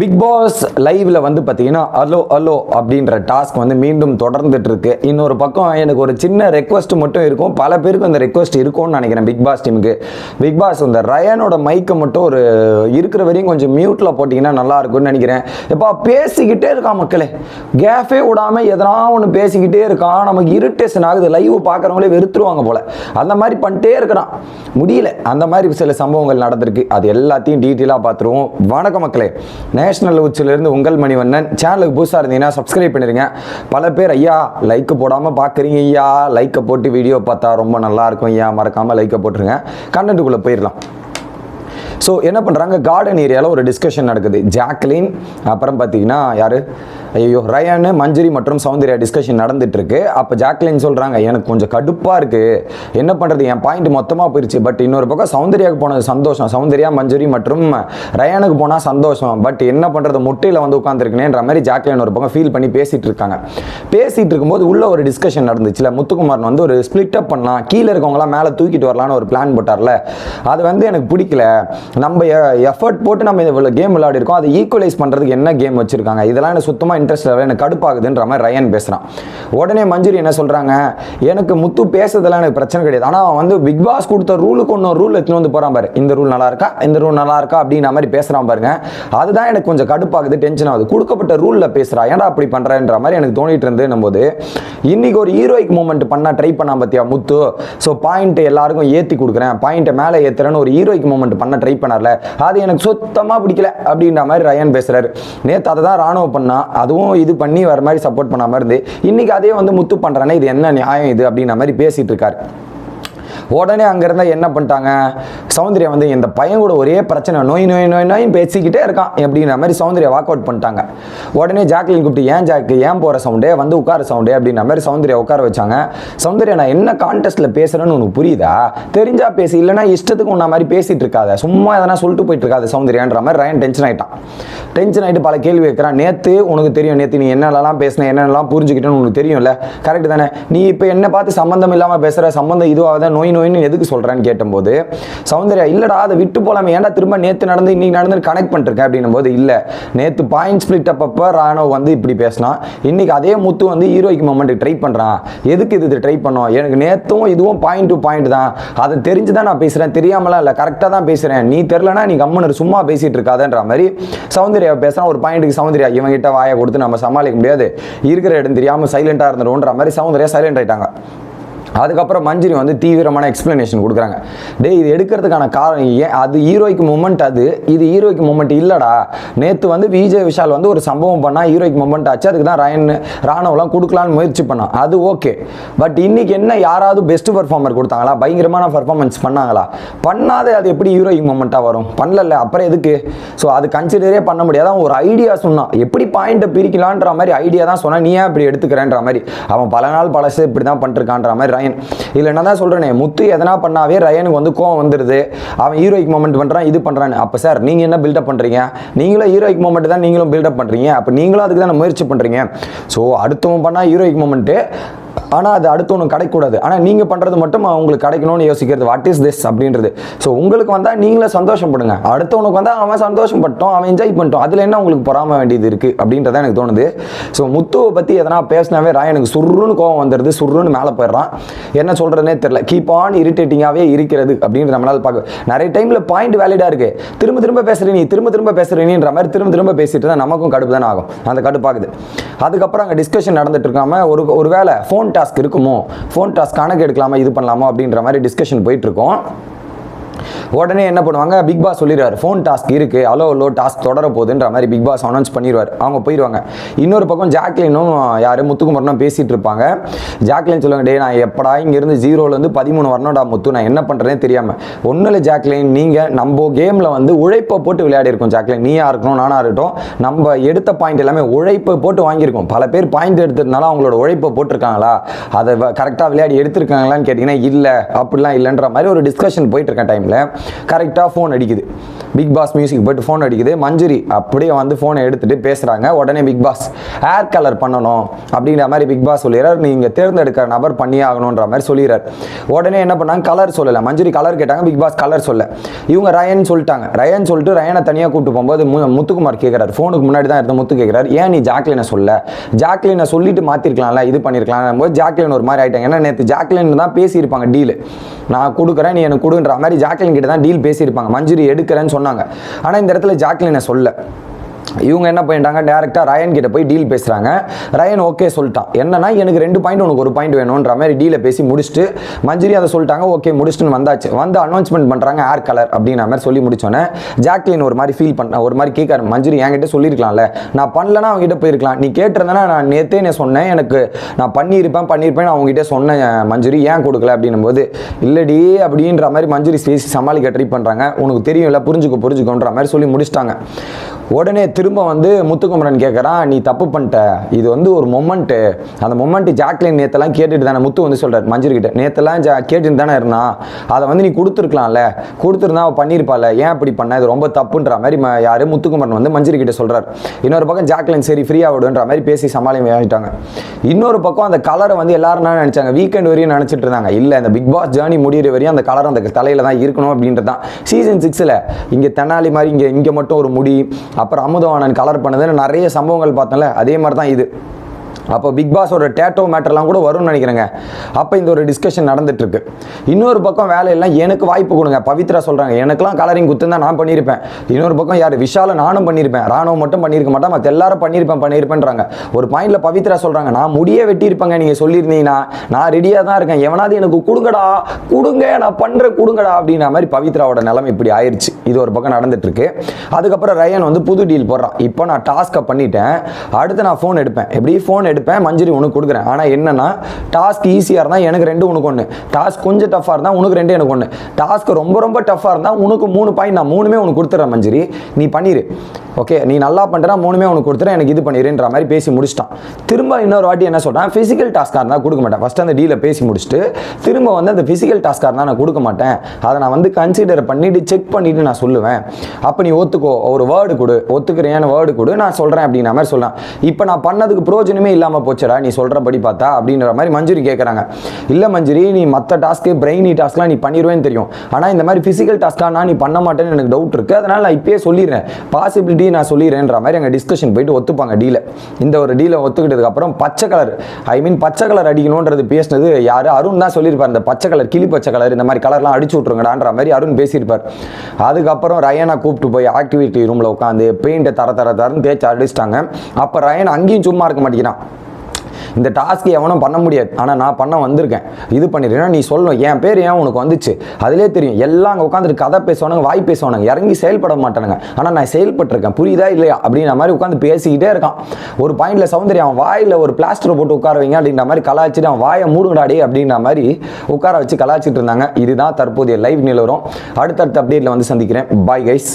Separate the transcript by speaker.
Speaker 1: Big pass லைவ்ல வந்து பார்த்தீங்கன்னா அலோ அலோ அப்படின்ற டாஸ்க் வந்து மீண்டும் தொடர்ந்துட்டு இருக்கு இன்னொரு பக்கம் எனக்கு ஒரு சின்ன ரெக்வஸ்ட் மட்டும் இருக்கும். பல பேருக்கு அந்த ரெக்வஸ்ட் இருக்கும்னு நினைக்கிறேன் பிக் பாஸ் டீமுக்கு பிக் பாஸ் இந்த ரயனோட மைக்கை மட்டும் ஒரு இருக்கிற வரையும் கொஞ்சம் மியூட்ல போட்டிங்கன்னா நல்லா இருக்கும்னு நினைக்கிறேன். இப்போ பேசிக்கிட்டே இருக்கான் மக்களே? கேஃபே விடாம எதனா ஒன்று பேசிக்கிட்டே இருக்கான் நமக்கு இரிட்டேஷன் ஆகுது. லைவ் பார்க்குறவங்களே வெறுத்துருவாங்க போல. அந்த மாதிரி பண்ணிட்டே இருக்கிறான். முடியல. அந்த மாதிரி சில சம்பவங்கள் நடந்திருக்கு. அது எல்லாத்தையும் டீட்டெயிலாக பார்த்துருவோம். வணக்கம் மக்களே. நேஷனல் உச்சிலிருந்து உங்கள் மணிவண்ணன் சேனலுக்கு புதுசாக இருந்தீங்கன்னா சப்ஸ்கிரைப் பண்ணிருங்க. பல பேர் ஐயா லைக் போடாமல் பார்க்குறீங்க ஐயா. லைக்கை போட்டு வீடியோ பார்த்தா ரொம்ப நல்லாயிருக்கும் ஐயா. மறக்காமல் லைக்கை போட்டுருங்க. கண்டென்ட்டுக்குள்ளே போயிடலாம். ஸோ என்ன பண்ணுறாங்க கார்டன் ஏரியாவில் ஒரு டிஸ்கஷன் நடக்குது. ஜாக்லின் அப்புறம் பார்த்தீங்கன்னா யார்? ஐயோ ரயானு மஞ்சரி மற்றும் சௌந்தர்யா டிஸ்கஷன் நடந்துட்டு இருக்கு அப்போ ஜாக்லின் சொல்கிறாங்க எனக்கு கொஞ்சம் கடுப்பாக இருக்குது என்ன பண்ணுறது என் பாயிண்ட் மொத்தமாக போயிடுச்சு பட் இன்னொரு பக்கம் சௌந்தர்யாவுக்கு போனது சந்தோஷம். சௌந்தர்யா மஞ்சரி மற்றும் ரயானுக்கு போனால் சந்தோஷம். பட் என்ன பண்ணுறது முட்டையில் வந்து உட்காந்துருக்கேன்ற மாதிரி ஜாக்லின் ஒரு பக்கம் ஃபீல் பண்ணி பேசிகிட்டு இருக்காங்க பேசிகிட்டு இருக்கும்போது உள்ள ஒரு டிஸ்கஷன் நடந்துச்சுல முத்துக்குமாரன் வந்து ஒரு ஸ்பிளிட் அப் பண்ணலாம் கீழே இருக்கவங்களாம் மேலே தூக்கிட்டு வரலான்னு ஒரு பிளான் போட்டார்ல. அது வந்து எனக்கு பிடிக்கல. நம்ம எஃபர்ட் போட்டு நம்ம இவ்வளோ கேம் விளையாடி இருக்கோம் அதை ஈக்குவலைஸ் பண்ணுறதுக்கு என்ன கேம் வச்சிருக்காங்க? இதெல்லாம் எனக்கு சுத்தமாக இன்ட்ரெஸ்ட் இல்லை எனக்கு கடுப்பாகுதுன்ற மாதிரி ரயன் பேசுகிறான் உடனே மஞ்சுரி என்ன சொல்கிறாங்க எனக்கு முத்து பேசுறதெல்லாம் எனக்கு பிரச்சனை கிடையாது. ஆனால் அவன் வந்து பிக் பாஸ் கொடுத்த ரூலுக்கு ஒன்று ரூல் எடுத்துன்னு வந்து போகிறான் பாரு. இந்த ரூல் நல்லா இருக்கா? இந்த ரூல் நல்லா இருக்கா? அப்படின்ற மாதிரி பேசுகிறான் பாருங்க. அதுதான் எனக்கு கொஞ்சம் கடுப்பாகுது டென்ஷன் ஆகுது. கொடுக்கப்பட்ட ரூலில் பேசுகிறா ஏன்டா அப்படி பண்ணுறேன்ற மாதிரி எனக்கு தோணிட்டு இருந்துன்னும் போது இன்னைக்கு ஒரு ஹீரோயிக் மூமெண்ட் பண்ணால் ட்ரை பண்ணா பார்த்தியா முத்து? ஸோ பாயிண்ட்டு எல்லாருக்கும் ஏற்றி கொடுக்குறேன். பாயிண்ட்டை மேலே ஏற்றுறேன்னு ஒரு ஹீரோயிக் மூமெண்ட் பண்ண ட்ரை பண்ணார்ல. அது எனக்கு சுத்தமாக பிடிக்கல அப்படின்ற மாதிரி ரயன் பேசுகிறாரு நேற்று அதை தான் ராணுவ பண்ணா அதுவும் இது பண்ணி வர மாதிரி சப்போர்ட் பண்ணாமல் இருந்து இன்னைக்கு அதே வந்து முத்து பண்ணுறானே இது என்ன நியாயம் இது அப்படின்ற மாதிரி பேசிட்டு இருக்காரு. உடனே அங்கேருந்தா என்ன பண்ணிட்டாங்க? சௌந்தர்யா வந்து இந்த பையன் கூட ஒரே பிரச்சனை நோய் நோய் நோய் நோயின்னு பேசிக்கிட்டே இருக்கான் அப்படின்ற மாதிரி சௌந்தர்யா வாக் அவுட் பண்ணிட்டாங்க. உடனே ஜாக்லின் கூப்பிட்டு ஏன் ஜாக்கு ஏன் போகிற சவுண்டே? வந்து உட்கார சவுண்டே அப்படின்ற மாதிரி சௌந்தர்யா உட்கார வச்சாங்க. சௌந்தர்யா நான் என்ன கான்டெஸ்ட்டில் பேசுகிறேன்னு உனக்கு புரியுதா? தெரிஞ்சா பேசி இல்லைன்னா இஷ்டத்துக்கு உன்ன மாதிரி பேசிகிட்டு இருக்காத. சும்மா எதனா சொல்லிட்டு போயிட்டு இருக்காது சௌந்தர்யான்ற மாதிரி ரயன் டென்ஷன் ஆயிட்டான். டென்ஷன் ஆகிட்டு பல கேள்வி வைக்கிறான் நேற்று உனக்கு தெரியும் நேற்று நீ என்னெல்லாம் பேசின என்னென்னலாம் புரிஞ்சுக்கிட்டேன்னு உனக்கு தெரியும்ல. கரெக்ட் தானே? நீ இப்போ என்ன பார்த்து சம்மந்தம் இல்லாமல் பேசுகிற சம்மந்தம் இதுவாக நோய் நோயின்னு எதுக்கு சொல்கிறேன்னு கேட்டபோது சௌந்தர்யா இல்லடா அதை விட்டு போலாமே. ஏன்டா திரும்ப நேற்று நடந்து இன்னைக்கு நடந்து கனெக்ட் பண்ணிருக்கேன் அப்படின்னும் போது இல்லை. நேற்று பாயிண்ட் ஸ்பிளிட் அப்பப்போ ராணவ் வந்து இப்படி பேசினான். இன்னைக்கு அதே முத்து வந்து ஹீரோய்க்கு மொமெண்ட் ட்ரை பண்ணுறான் எதுக்கு இது ட்ரை பண்ணோம்? எனக்கு நேற்றும் இதுவும் பாயிண்ட் டு பாயிண்ட் தான். அதை தெரிஞ்சு தான் நான் பேசுகிறேன் தெரியாமலாம் இல்லை. கரெக்டாக தான் பேசுகிறேன் நீ தெரிலனா நீ கம்மனர் சும்மா பேசிகிட்டு இருக்காதன்ற மாதிரி சௌந்தர்யா பேசுகிறான் ஒரு பாயிண்ட்டுக்கு சௌந்தர்யா இவங்கிட்ட வாயை கொடுத்து நம்ம சமாளிக்க முடியாது. இருக்கிற இடம் தெரியாமல் சைலண்டாக இருந்துடும்ன்ற மாதிரி சௌந்தர்யா சைலண்ட் ஆயிட்டாங்க. அதுக்கப்புறம் மஞ்சுரி வந்து தீவிரமான எக்ஸ்பிளனேஷன் கொடுக்குறாங்க. டே இது எடுக்கிறதுக்கான காரணம் ஏன்? அது ஹீரோய்க்கு மூமெண்ட் அது. இது ஹீரோய்க்கு மூமெண்ட் இல்லைடா. நேற்று வந்து விஜய் விஷால் வந்து ஒரு சம்பவம் பண்ணால் ஹீரோய்க்கு மூமெண்ட் ஆச்சு. அதுக்கு தான் ரயன் ராணுவலாம் கொடுக்கலான்னு முயற்சி பண்ணான் அது ஓகே பட் இன்னைக்கு என்ன யாராவது பெஸ்ட் பர்ஃபார்மர் கொடுத்தாங்களா? பயங்கரமான பர்ஃபார்மன்ஸ் பண்ணாங்களா? பண்ணாத அது எப்படி ஹீரோயிக் மூமெண்ட்டாக வரும்? பண்ணல அப்புறம் எதுக்கு? ஸோ அது கன்சிடரே பண்ண முடியாது. அவன் ஒரு ஐடியா சொன்னான். எப்படி பாயிண்ட்டை பிரிக்கலான்ற மாதிரி ஐடியா தான் சொன்னால் நீ ஏன் இப்படி எடுத்துக்கிறேன்ற மாதிரி. அவன் பல நாள் பழசு இப்படி தான் பண்ணிருக்கான்ற மாதிரி ரயன் இல்லை தான் சொல்கிறேனே முத்து எதனா பண்ணாவே ரயனுக்கு வந்து கோவம் வந்துடுது அவன் ஹீரோயிக் மூமெண்ட் பண்ணுறான் இது பண்ணுறான்னு அப்போ சார் நீங்கள் என்ன பில்டப் பண்ணுறீங்க நீங்களும் ஹீரோயிக் மூமெண்ட் தான் நீங்களும் பில்டப் பண்ணுறீங்க அப்போ நீங்களும் அதுக்கு தான் முயற்சி பண்ணுறீங்க ஸோ அடுத்தவன் பண்ணால் ஹீரோயிக் மூமெண்ட்டு ஆனால் அது அடுத்தவனுக்கு கிடைக்கூடாது ஆனால் நீங்கள் பண்ணுறது மட்டும் அவங்களுக்கு கிடைக்கணும்னு யோசிக்கிறது. வாட் இஸ் திஸ் அப்படின்றது. ஸோ உங்களுக்கு வந்தால் நீங்களே சந்தோஷப்படுங்க. அடுத்தவனுக்கு வந்தால் அவன் சந்தோஷப்பட்டோம் அவன் என்ஜாய் பண்ணிட்டோம். அதில் என்ன உங்களுக்கு பொறாம வேண்டியது இருக்குது அப்படின்றத எனக்கு தோணுது. ஸோ முத்துவை பற்றி எதனா பேசினாவே ராயனுக்கு சுருன்னு கோவம் வந்துடுது சுருன்னு மேலே போயிடுறான். என்ன சொல்கிறதுனே தெரில கீப் ஆன் இரிட்டேட்டிங்காகவே இருக்கிறது அப்படின்ற நம்மளால் பார்க்க நிறைய டைமில் பாயிண்ட் வேலிடாக இருக்குது திரும்ப திரும்ப பேசுகிறீ நீ திரும்ப திரும்ப பேசுகிறீன்ற மாதிரி திரும்ப திரும்ப பேசிட்டு தான் நமக்கும் கடுப்பு தானே ஆகும். அந்த கடுப்பாகுது. அதுக்கப்புறம் அங்கே டிஸ்கஷன் நடந்துட்டு இருக்காம ஒரு ஒரு வேளை ஃபோன் டாஸ்க் இருக்குமோ? ஃபோன் டாஸ்க் கணக்கு எடுக்கலாமா இது பண்ணலாமா அப்படின்ற மாதிரி டிஸ்கஷன் போயிட்டு இருக்கோம். உடனே என்ன பண்ணுவாங்க? பிக் பாஸ் சொல்லிடுவார் ஃபோன் டாஸ்க் இருக்குது அலோ அலோ டாஸ்க் தொடர போகுதுன்ற மாதிரி பிக் பாஸ் அனௌன்ஸ் பண்ணிடுவார். அவங்க போயிடுவாங்க. இன்னொரு பக்கம் ஜாக்லினும் யார் முத்துக்குமரனும் பேசிகிட்டு இருப்பாங்க. ஜாக்லின் சொல்லுவாங்க டே நான் எப்படா இங்கேருந்து ஜீரோலேருந்து பதிமூணு வரணும்டா முத்து நான் என்ன பண்ணுறேனே தெரியாமல் ஒன்றும் இல்லை ஜாக்லின் நீங்கள் நம்ம கேமில் வந்து உழைப்பை போட்டு விளையாடி இருக்கோம் ஜாக்லின். நீயா இருக்கணும் நானாக இருக்கட்டும். நம்ம எடுத்த பாயிண்ட் எல்லாமே உழைப்பை போட்டு வாங்கியிருக்கோம். பல பேர் பாயிண்ட் எடுத்ததுனால அவங்களோட உழைப்பை போட்டிருக்காங்களா? அதை கரெக்டாக விளையாடி எடுத்திருக்காங்களான்னு கேட்டிங்கன்னா இல்லை அப்படிலாம் இல்லைன்ற மாதிரி ஒரு டிஸ்கஷன் போயிட்டு இருக்க டைமில் டைமில் கரெக்டாக ஃபோன் அடிக்குது. பிக் பாஸ் மியூசிக் போயிட்டு ஃபோன் அடிக்குது. மஞ்சுரி அப்படியே வந்து ஃபோனை எடுத்துகிட்டு பேசுகிறாங்க உடனே பிக் பாஸ் ஹேர் கலர் பண்ணணும். அப்படிங்கிற மாதிரி பிக் பாஸ் சொல்லிடுறார். நீங்கள் தேர்ந்தெடுக்கிற நபர் பண்ணியே ஆகணுன்ற மாதிரி சொல்லிடுறார். உடனே என்ன பண்ணாங்க? கலர் சொல்லலை. மஞ்சுரி கலர் கேட்டாங்க. பிக் பாஸ் கலர் சொல்ல இவங்க ரயன் சொல்லிட்டாங்க. ரயன் சொல்லிட்டு ரயனை தனியாக கூப்பிட்டு போகும்போது மு- முத்துக்குமார் கேட்குறாரு ஃபோனுக்கு முன்னாடி தான் இருந்த முத்து கேட்குறாரு ஏன் நீ ஜாக்லினை சொல்ல ஜாக்லினை சொல்லிட்டு மாற்றிருக்கலாம்ல இது பண்ணியிருக்கலாம் போது ஜாக்லின் ஒரு மாதிரி ஆகிட்டாங்க ஏன்னா நேற்று ஜாக்லின் தான் பேசியிருப்பாங்க டீலு. நான் கொடுக்குறேன். நீ எனக்கு கொடுன்ற மாதிரி ஜாக்லின் கிட்ட தான் டீல் பேசியிருப்பாங்க. மஞ்சுரி எடுக்கிறேன்னு சொன்னாங்க. ஆனால் இந்த இடத்துல ஜாக்லினை சொல்ல. இவங்க என்ன பண்ணிட்டாங்க? டேரெக்டாக ரயன் கிட்ட போய் டீல் பேசுகிறாங்க ரயன் ஓகே சொல்லிட்டான். என்னன்னா எனக்கு ரெண்டு பாயிண்ட் உனக்கு ஒரு பாயிண்ட் வேணுன்ற மாதிரி டீலை பேசி முடிச்சுட்டு மஞ்சரி அதை சொல்லிட்டாங்க. ஓகே முடிச்சுட்டு வந்தாச்சு. வந்து அனௌன்ஸ்மெண்ட் பண்ணுறாங்க ஏர் கலர் அப்படின்ற மாதிரி சொல்லி முடிச்சோன்னே ஜாக்லின் ஒரு மாதிரி ஃபீல் பண்ண ஒரு மாதிரி கேட்காரு மஞ்சரி என்கிட்ட சொல்லியிருக்கலாம்ல. நான் பண்ணலன்னா அவங்ககிட்ட போயிருக்கலாம். நீ கேட்டிருந்தேன்னா நான் நேத்தே நான் சொன்னேன். எனக்கு நான் பண்ணியிருப்பேன் பண்ணியிருப்பேன் அவங்ககிட்ட சொன்னேன் மஞ்சுரி ஏன் கொடுக்கல அப்படின்னும் போது இல்லடி அப்படின்ற மாதிரி மஞ்சுரி பேசி சமாளிக்க ட்ரை பண்ணுறாங்க உனக்கு தெரியும்ல புரிஞ்சுக்கோ புரிஞ்சுக்கோன்ற மாதிரி சொல்லி முடிச்சிட்டாங்க. உடனே திரும்ப வந்து முத்துக்குமரன் கேட்குறான் நீ தப்பு பண்ணிட்ட. இது வந்து ஒரு மொமெண்ட்டு அந்த மொமெண்ட்டு ஜாக்லின் நேத்தெல்லாம் கேட்டுட்டு தானே முத்து வந்து சொல்கிறார் மஞ்சள் நேத்தெல்லாம் ஜா கேட்டுட்டு தானே இருந்தான் அதை வந்து நீ கொடுத்துருக்கலாம்ல. கொடுத்துருந்தா அவள் பண்ணியிருப்பாள் ஏன் அப்படி பண்ண? இது ரொம்ப தப்புன்ற மாதிரி ம- யாரு? முத்துக்குமரன் வந்து மஞ்சள் சொல்கிறார் இன்னொரு பக்கம் ஜாக்லின் சரி ஃப்ரீயாக விடுன்ற மாதிரி பேசி சமாளி ஆகிட்டாங்க இன்னொரு பக்கம் அந்த கலரை வந்து எல்லாரும் என்ன நினச்சாங்க? வீக்கெண்ட் வரையும் நினச்சிட்டு இருந்தாங்க. இல்லை இந்த பிக் பாஸ் ஜேர்னி முடிகிற வரையும் அந்த கலர் அந்த தலையில் தான் இருக்கணும் அப்படின்றது தான். சீசன் சிக்ஸில் இங்கே தெனாலி மாதிரி இங்கே இங்கே மட்டும் ஒரு முடி அப்புறம் அமுதம் நான் கலர் பண்ணதுன்னு நிறைய சம்பவங்கள் பார்த்தோம்ல அதே மாதிரி தான் இது. அப்போ பிக் பாஸோட டேட்டோ மேட்டர்லாம் கூட வரும்னு நினைக்கிறேங்க. அப்போ இந்த ஒரு டிஸ்கஷன் நடந்துட்டுருக்கு. இன்னொரு பக்கம் வேலையெல்லாம் எனக்கு வாய்ப்பு கொடுங்க. பவித்ரா சொல்கிறாங்க எனக்குலாம் கலரிங் குத்துன்னு தான் நான் பண்ணியிருப்பேன். இன்னொரு பக்கம் யார் விஷால நானும் பண்ணியிருப்பேன். ராணுவம் மட்டும் பண்ணியிருக்க மாட்டேன் மற்ற எல்லாரும் பண்ணியிருப்பேன் பண்ணியிருப்பேன்றாங்க. ஒரு பாயிண்டில் பவித்ரா சொல்கிறாங்க நான் முடியே வெட்டியிருப்பேங்க நீங்கள் சொல்லியிருந்தீங்கன்னா. நான் ரெடியாக தான் இருக்கேன். எவனாவது எனக்கு கொடுங்கடா கொடுங்க நான் பண்ணுறேன் கொடுங்கடா. அப்படின்ற மாதிரி பவித்ராவோட நிலைமை இப்படி ஆயிடுச்சு இது ஒரு பக்கம் நடந்துட்டுருக்கு. அதுக்கப்புறம் ரயன் வந்து புது டீல் போடுறான். இப்போ நான் டாஸ்க்கை பண்ணிட்டேன். அடுத்து நான் ஃபோன் எடுப்பேன். எப்படி ஃபோன் எடுப்பேன் மஞ்சரி உனக்கு கொடுக்குறேன். ஆனால் என்னென்னா டாஸ்க் ஈஸியாக இருந்தால் எனக்கு ரெண்டு உனக்கு ஒன்று டாஸ்க் கொஞ்சம் டஃப்பாக இருந்தால் உனக்கு ரெண்டு எனக்கு ஒன்று டாஸ்க் ரொம்ப ரொம்ப டஃப்பாக இருந்தால் உனக்கு மூணு பாயிண்ட் நான் மூணுமே உனக்கு கொடுத்துட்றேன் மஞ்சரி. நீ பண்ணிடு ஓகே நீ நல்லா பண்ணுறா மூணுமே உனக்கு கொடுத்துறேன் எனக்கு இது பண்ணிடுன்ற மாதிரி பேசி முடிச்சிட்டான். திரும்ப இன்னொரு வாட்டி என்ன சொல்கிறேன் ஃபிசிக்கல் டாஸ்க்காக இருந்தால் கொடுக்க மாட்டேன். ஃபஸ்ட்டு அந்த டீலை பேசி முடிச்சுட்டு திரும்ப வந்து அந்த ஃபிசிக்கல் டாஸ்க்காக இருந்தால் நான் கொடுக்க மாட்டேன். அதை நான் வந்து கன்சிடர் பண்ணிவிட்டு செக் பண்ணிவிட்டு நான் சொல்லுவேன். அப்போ நீ ஒத்துக்கோ. ஒரு வேர்டு கொடு. ஒத்துக்கிறேன் வேர்டு கொடு. நான் சொல்கிறேன் அப்படின்ற மாதிரி சொல்கிறேன் இப்போ நான் பண்ணதுக்கு பிரயோஜனமே இல்லாமல் போச்சுடா நீ சொல்கிறபடி பார்த்தா அப்படின்ற மாதிரி மஞ்சுரி கேட்குறாங்க இல்லை மஞ்சுரி நீ மற்ற டாஸ்க்கு பிரெயினி டாஸ்க்லாம் நீ பண்ணிடுவேன்னு தெரியும். ஆனால் இந்த மாதிரி ஃபிசிக்கல் டாஸ்க்கானா நீ பண்ண மாட்டேன்னு எனக்கு டவுட் இருக்குது அதனால் நான் இப்பயே சொல்லிடுறேன். பாசிபிலிட்டி நான் சொல்லிடுறேன்ற மாதிரி அங்கே டிஸ்கஷன் போயிட்டு ஒத்துப்பாங்க டீலை இந்த ஒரு டீலை ஒத்துக்கிட்டதுக்கப்புறம் பச்சை கலர் ஐ மீன் பச்சை கலர் அடிக்கணுன்றது பேசினது யார்? அருண் தான் சொல்லியிருப்பார். இந்த பச்சை கலர் கிளி பச்சை கலர் இந்த மாதிரி கலர்லாம் அடிச்சு விட்ருங்கடான்ற மாதிரி அருண் பேசியிருப்பார். அதுக்கப்புறம் ரயனை கூப்பிட்டு போய் ஆக்டிவிட்டி ரூமில் உட்காந்து பெயிண்ட்டை தர தர தரன்னு தேய்ச்சி அடிச்சிட்டாங்க. அப்போ ரயன் அங்கேயும் சும்மா இருக்க மாட்டேங்கிறான். இந்த டாஸ்க் எவனும் பண்ண முடியாது. ஆனால் நான் பண்ண வந்திருக்கேன். இது பண்ணிடுறேன் நீ சொல்லணும் என் பேர் ஏன் உனக்கு வந்துச்சு? அதிலே தெரியும். எல்லாம் அங்கே உட்காந்துட்டு கதை பேசுவானுங்க வாய் பேசுவானுங்க. இறங்கி செயல்பட மாட்டானுங்க. ஆனால் நான் செயல்பட்டிருக்கேன். புரியுதா இல்லையா? அப்படின்ற மாதிரி உட்காந்து பேசிக்கிட்டே இருக்கான். ஒரு பாயிண்டில் சௌந்தர்யா அவன் வாயில் ஒரு பிளாஸ்டர் போட்டு உட்கார வைங்க அப்படின்ற மாதிரி கலாய்ச்சிட்டு அவன் வாயை மூடுங்கடாடி அப்படின்ற மாதிரி உட்கார வச்சு கலாச்சிட்டு இருந்தாங்க. இதுதான் தற்போதைய லைவ் நிலவரம். அடுத்தடுத்த அப்டேட்டில் வந்து சந்திக்கிறேன். Bye guys